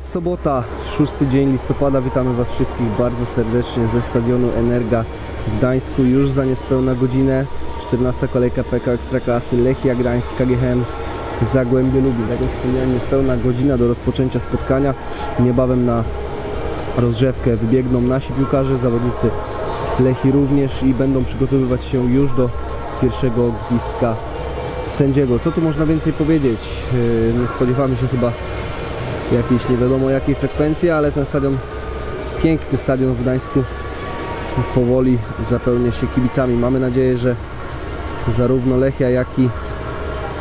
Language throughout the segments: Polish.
Jest sobota, 6 dzień listopada. Witamy Was wszystkich bardzo serdecznie ze stadionu Energa w Gdańsku. Już za niespełna godzinę 14 kolejka PK Ekstraklasy Lechia Gdańsk KGHM Zagłębie Lubin. Tak jak wspomniałem, niespełna godzina do rozpoczęcia spotkania. Niebawem na rozgrzewkę wybiegną nasi piłkarze, zawodnicy Lechi również i będą przygotowywać się już do pierwszego gwizdka sędziego. Co tu można więcej powiedzieć? Yy, Nie spodziewamy się chyba jakiejś nie wiadomo jakiej frekwencji, ale ten stadion, piękny stadion w Gdańsku powoli zapełnia się kibicami. Mamy nadzieję, że zarówno Lechia, jak i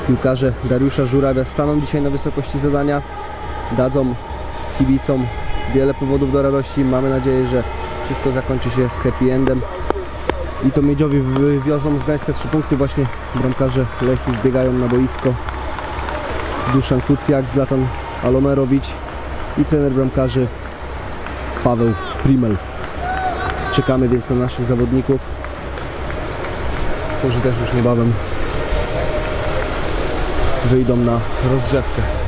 piłkarze Dariusza Żurawia staną dzisiaj na wysokości zadania, dadzą kibicom wiele powodów do radości. Mamy nadzieję, że wszystko zakończy się z happy endem i to Miedziowi wywiozą z Gdańska trzy punkty. Właśnie bramkarze Lechii wbiegają na boisko. Duszan Kucjak, Zlatan Alomerowicz i trener bramkarzy Paweł Primel. Czekamy więc na naszych zawodników, którzy też już niebawem wyjdą na rozgrzewkę.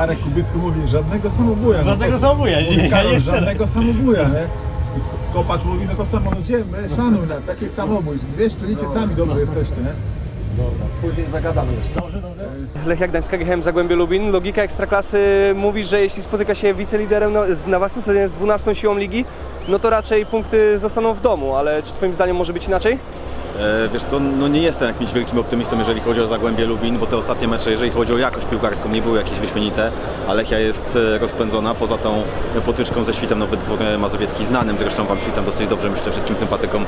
Jarek Kubicki mówi, żadnego samobuja. Żadnego no, to- samobuja, mówi, nie, Karol, jeszcze. żadnego samobuja, nie? Kopacz mówi, no to samo, no gdzie my, szanuj nas, taki samobój, dwie szczelicie sami dobrzy jesteście, nie? Lechia Gdańska GHM Zagłębie Lubin. Logika Ekstraklasy mówi, że jeśli spotyka się wiceliderem na, na własnym stadionie z 12 siłą ligi, no to raczej punkty zostaną w domu, ale czy twoim zdaniem może być inaczej? E, Wiesz co, no nie jestem jakimś wielkim optymistą, jeżeli chodzi o Zagłębie Lubin, bo te ostatnie mecze, jeżeli chodzi o jakość piłkarską, nie były jakieś wyśmienite, a Lechia jest e, rozpędzona, poza tą potyczką ze Świtem e, Mazowiecki, znanym zresztą Wam Świtem dosyć dobrze, myślę, wszystkim sympatykom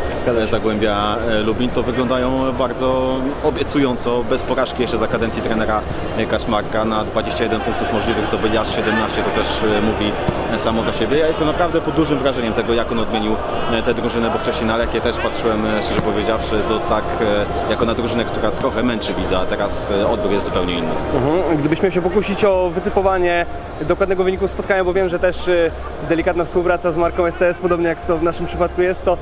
Zagłębia e, Lubin, to wyglądają bardzo obiecująco, bez porażki jeszcze za kadencji trenera Kaczmarka, na 21 punktów możliwych zdobyli aż 17, to też mówi samo za siebie. Ja jestem naprawdę pod dużym wrażeniem tego, jak on odmienił tę drużynę, bo wcześniej na Lechię też patrzyłem, szczerze powiedziawszy, do tak e, jako na drużynę, która trochę męczy widza, a teraz e, odbiór jest zupełnie inny. Mhm. Gdybyś miał się pokusić o wytypowanie dokładnego wyniku spotkania, bo wiem, że też y, delikatna współpraca z marką STS, podobnie jak to w naszym przypadku jest, to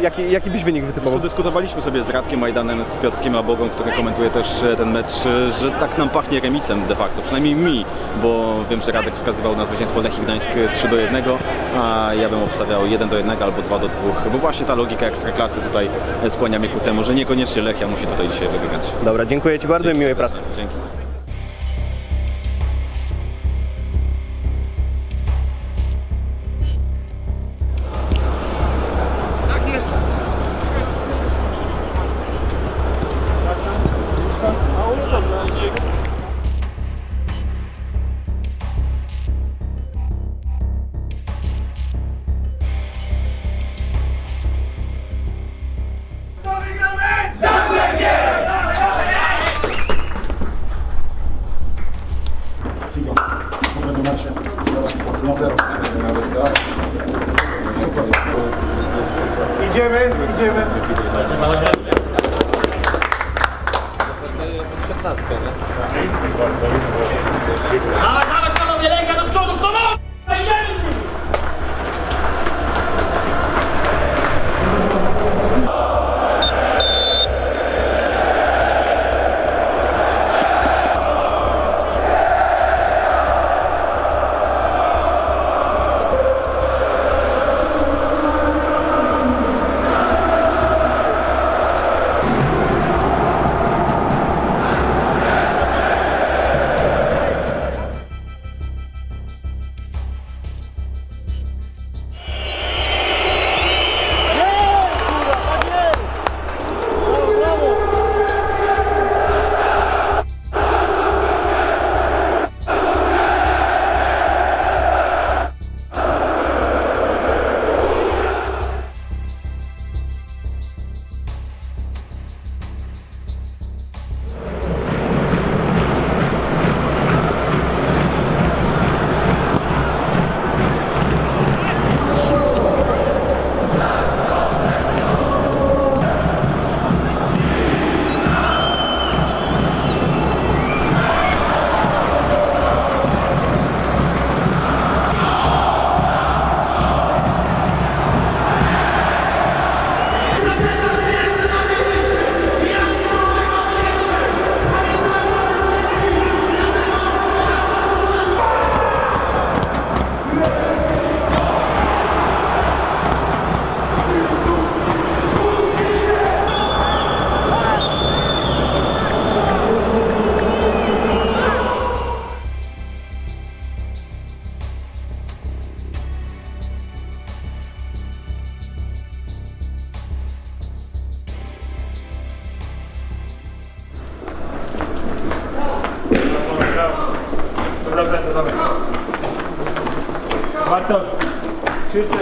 jaki, jaki byś wynik Co wytypował? dyskutowaliśmy sobie z Radkiem Majdanem, z Piotrkiem Abogą, który komentuje też e, ten mecz, e, że tak nam pachnie remisem de facto, przynajmniej mi, bo wiem, że Radek wskazywał na zwycięstwo Lechii Gdańsk 3 do 1, a ja bym obstawiał 1 do 1 albo 2 do 2, bo właśnie ta logika ekstraklasy tutaj e, skłania mnie ku temu, że niekoniecznie Lechia musi tutaj dzisiaj wygrać. Dobra, dziękuję Ci bardzo i miłej pracy. Dzięki.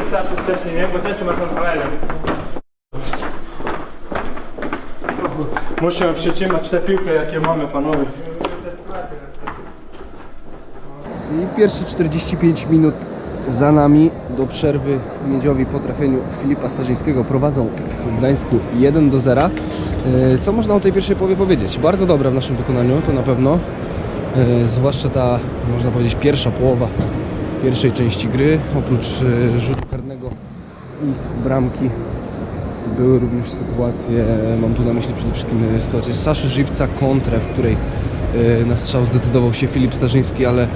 Starszy wcześniej, nie? Bo często masz kamerę. Muszę przytrzymać tę piłkę, jakie mamy, panowie. I pierwsze 45 minut za nami. Do przerwy Miedziowi po trafieniu Filipa Starzyńskiego prowadzą w Gdańsku 1 do 0. E, Co można o tej pierwszej połowie powiedzieć? Bardzo dobra w naszym wykonaniu, to na pewno. E, Zwłaszcza ta, można powiedzieć, pierwsza połowa pierwszej części gry. Oprócz e, rzutu i bramki były również sytuacje, mam tu na myśli przede wszystkim e, sytuację Saszy Żywca, kontrę, w której e, na strzał zdecydował się Filip Starzyński, ale e,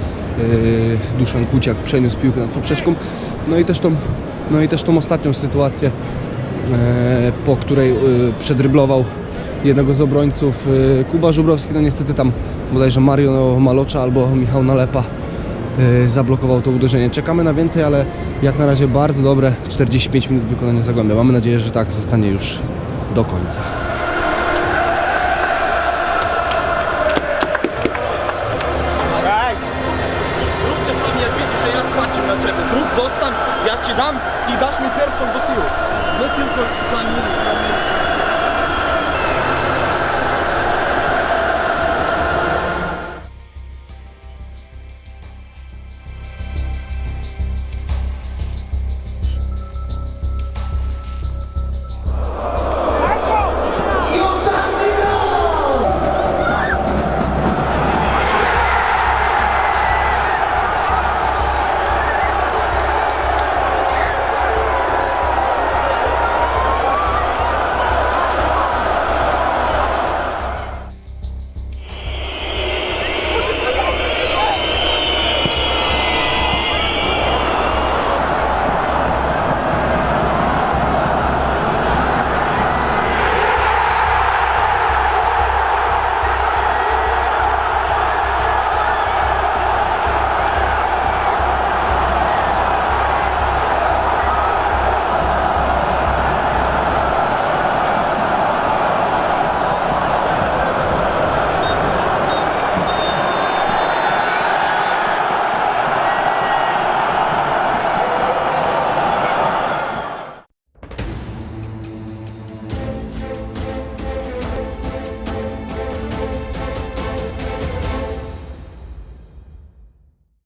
Duszan Kuciak przeniósł piłkę nad poprzeczką. No i też tą, no i też tą ostatnią sytuację, po której przedryblował jednego z obrońców Kuba Żubrowski, no niestety tam bodajże Mario Malocza albo Michał Nalepa zablokował to uderzenie. Czekamy na więcej, ale jak na razie bardzo dobre 45 minut wykonania Zagłębia. Mamy nadzieję, że tak zostanie już do końca. Zróbcie sami jak wiecie, że ja na ciebie. Zrób, zostań, ja ci dam i dasz mi pierwszą do tyłu. Nie tylko nimi.